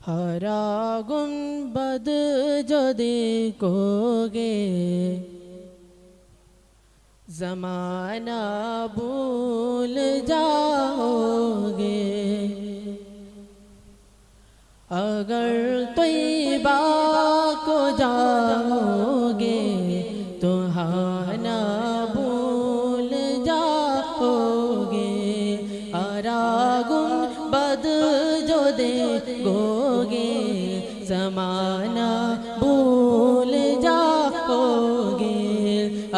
ہرا گنبد جو دیکھو گے زمانہ بھول جاؤ گے اگر طیبہ जमाना भूल जाओगे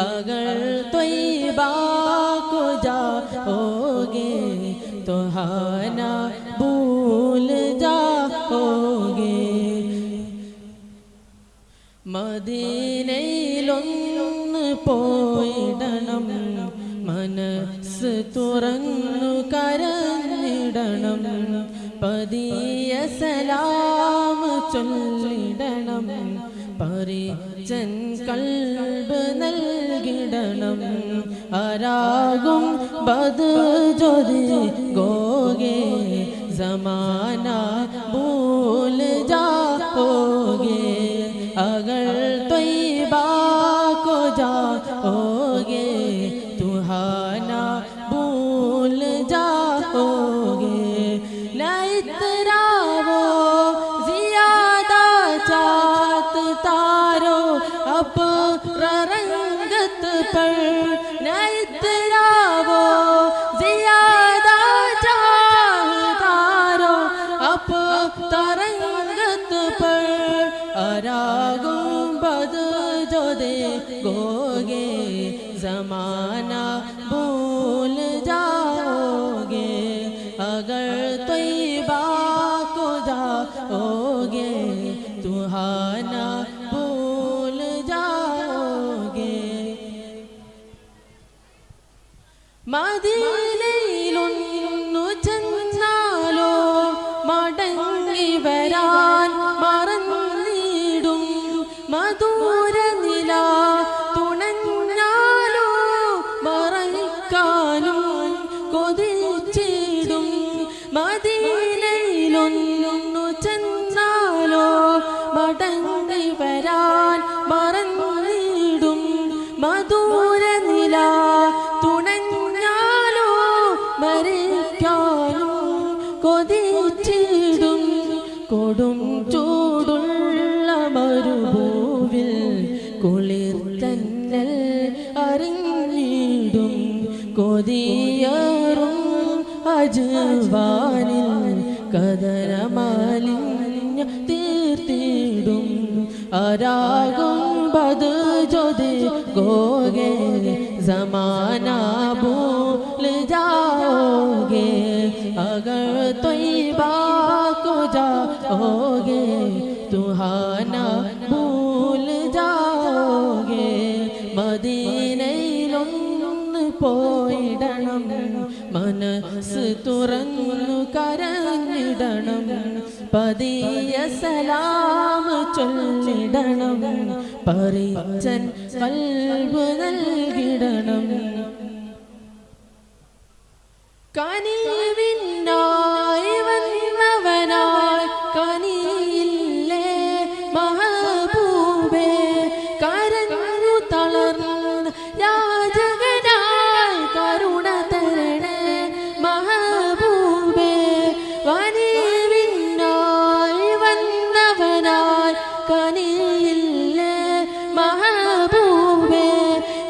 अगर तैबा को जाओगे तो हाना भूल जाओगे മദീനയിലൊന്ന് പോയിടണം മനസ്സ് തുറന്നു കരഞ്ഞിടണം പതിയ സലാം ചൊല്ലിടണം. പരിചൻ കൽബ് നൽകിടണം. ആരാകും ബദ് ജൊതി ഗോഗേ സമാന ഭൂൽ दे गोगे जमाना भूल हरा गुंबद जो देखोगे जमाना भूल जाओगे। अगर तैयबा को जाओगे तुहाना भूल जाओगे। मदीने പോയിടണം മനസ്സ് करंग डनम। पदी सलाम ചൊല്ലിടണം പരിച്ചൻ കൽവ് നൽകിടണം. കനിവിനായി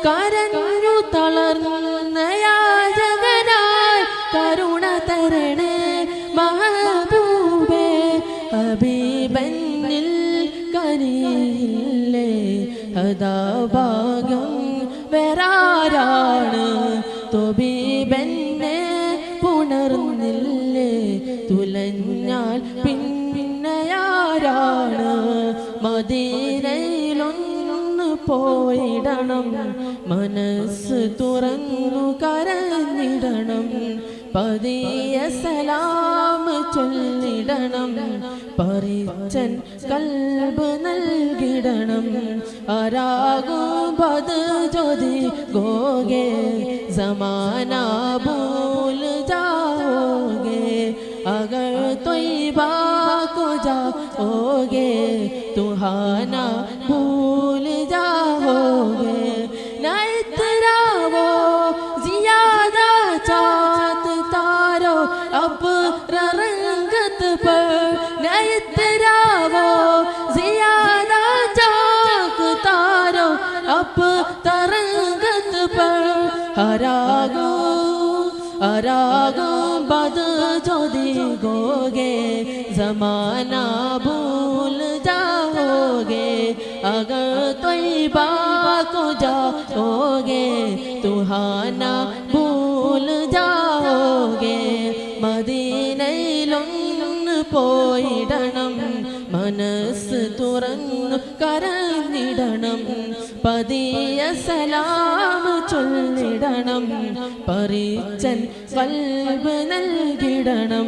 കരഞ്ഞു തളർന്ന യാചകനായി കരുണ തരണേ മഹബൂബേ ഹബീബന്നിൽ കരിയില്ലേ അതാ വരാരാണ് തൊബീബന്നെ പുണർന്നില്ലേ? തുലഞ്ഞാൽ പിന്നയാരാണ് മദീനയിലൊന്ന് പോയിടണം. മനസ്സ് തുറന്നു കരഞ്ഞിടണം പതിയ സലാം ചൊല്ലിടണം പരിച്ചൻ കൽബ് നൽകിടണം ആരാകൂ പത് ജ്യോതി ഗോഗേ സമാന ഭൂൽ ജാവോഗേ അഗർ തൊയ്ബാ को जाओगे तुम्हारा भूल पर जियादा तारो अब तरंगत पर। हरागो बद जो दिगोगे, जमाना भूल जाओगे। अगर तोयबा को जाओगे, तुहाना भूल മനസ്സ് തുറന്നു കരഞ്ഞിടണം. പതിയ സലാം ചൊല്ലിടണം. പറിച്ചൻ കൽബ് നൽകിടണം.